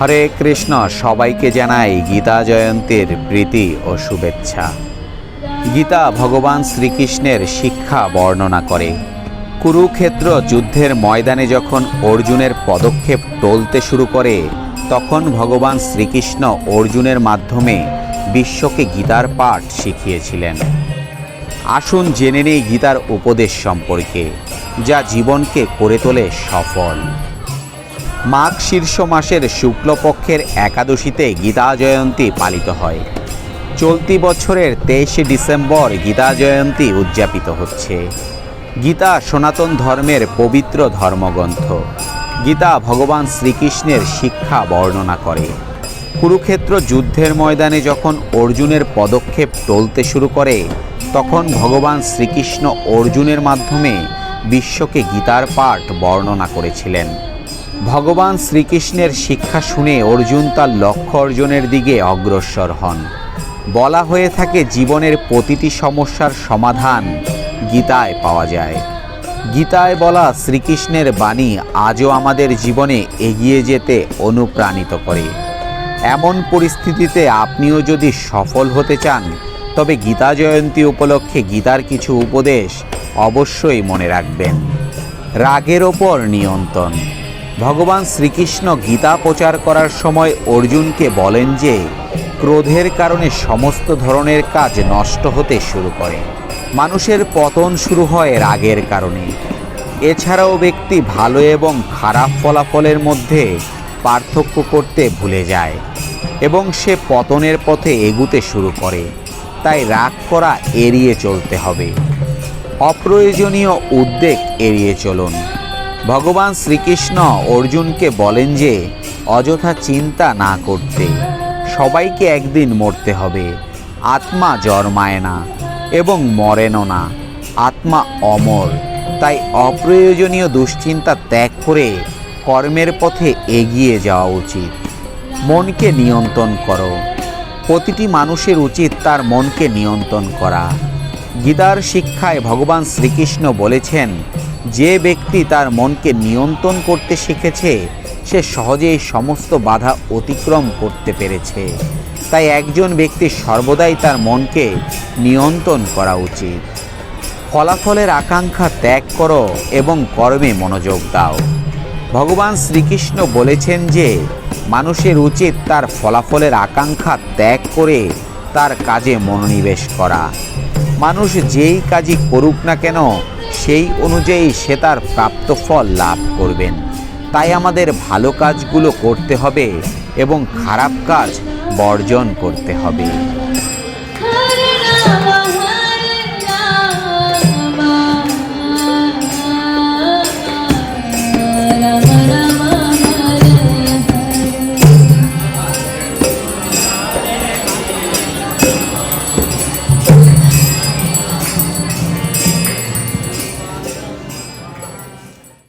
হরে কৃষ্ণ, সবাইকে জানাই গীতা জয়ন্তীর প্রীতি ও শুভেচ্ছা। গীতা ভগবান শ্রীকৃষ্ণের শিক্ষা বর্ণনা করে। কুরুক্ষেত্র যুদ্ধের ময়দানে যখন অর্জুনের পদক্ষেপ টলতে শুরু করে, তখন ভগবান শ্রীকৃষ্ণ অর্জুনের মাধ্যমে বিশ্বকে গীতার পাঠ শিখিয়েছিলেন। আসুন জেনে নেই গীতার উপদেশ সম্পর্কে, যা জীবনকে করে তোলে সফল। মাঘ শীর্ষ মাসের শুক্লপক্ষের একাদশীতে গীতা জয়ন্তী পালিত হয়। চলতি বছরের তেইশে ডিসেম্বর গীতা জয়ন্তী উদযাপিত হচ্ছে। গীতা সনাতন ধর্মের পবিত্র ধর্মগ্রন্থ। গীতা ভগবান শ্রীকৃষ্ণের শিক্ষা বর্ণনা করে। কুরুক্ষেত্র যুদ্ধের ময়দানে যখন অর্জুনের পদক্ষেপ টলতে শুরু করে তখন ভগবান শ্রীকৃষ্ণ অর্জুনের মাধ্যমে বিশ্বকে গীতার পাঠ বর্ণনা করেছিলেন। ভগবান শ্রীকৃষ্ণের শিক্ষা শুনে অর্জুন তার লক্ষ্য অর্জনের দিকে অগ্রসর হন। বলা হয়ে থাকে জীবনের প্রতিটি সমস্যার সমাধান গীতায় পাওয়া যায়। গীতায় বলা শ্রীকৃষ্ণের বাণী আজও আমাদের জীবনে এগিয়ে যেতে অনুপ্রাণিত করে। এমন পরিস্থিতিতে আপনিও যদি সফল হতে চান তবে গীতা জয়ন্তী উপলক্ষে গীতার কিছু উপদেশ অবশ্যই মনে রাখবেন। রাগের ওপর নিয়ন্ত্রণ। ভগবান শ্রীকৃষ্ণ গীতা প্রচার করার সময় অর্জুনকে বলেন যে, ক্রোধের কারণে সমস্ত ধরনের কাজ নষ্ট হতে শুরু করে। মানুষের পতন শুরু হয় রাগের কারণে। এছাড়াও ব্যক্তি ভালো এবং খারাপ ফলাফলের মধ্যে পার্থক্য করতে ভুলে যায় এবং সে পতনের পথে এগুতে শুরু করে। তাই রাগ করা এড়িয়ে চলতে হবে। অপ্রয়োজনীয় উদ্বেগ এড়িয়ে চলুন। ভগবান শ্রীকৃষ্ণ অর্জুনকে বলেন যে, অযথা চিন্তা না করতে। সবাইকে একদিন মরতে হবে। আত্মা জন্মায় না এবং মরেনও না। আত্মা অমর। তাই অপ্রয়োজনীয় দুশ্চিন্তা ত্যাগ করে কর্মের পথে এগিয়ে যাওয়া উচিত। মনকে নিয়ন্ত্রণ করো। প্রতিটি মানুষের উচিত তার মনকে নিয়ন্ত্রণ করা। গীতার শিক্ষায় ভগবান শ্রীকৃষ্ণ বলেছেন, যে ব্যক্তি তার মনকে নিয়ন্ত্রণ করতে শিখেছে, সে সহজেই সমস্ত বাধা অতিক্রম করতে পেরেছে। তাই একজন ব্যক্তি সর্বদাই তার মনকে নিয়ন্ত্রণ করা উচিত। ফলাফলের আকাঙ্ক্ষা ত্যাগ করো এবং কর্মে মনোযোগ দাও। ভগবান শ্রীকৃষ্ণ বলেছেন যে মানুষের উচিত তার ফলাফলের আকাঙ্ক্ষা ত্যাগ করে তার কাজে মনোনিবেশ করা। মানুষ যেই কাজই করুক না কেন, সেই অনুযায়ী সে তার প্রাপ্ত ফল লাভ করবেন। তাই আমাদের ভালো কাজগুলো করতে হবে এবং খারাপ কাজ বর্জন করতে হবে।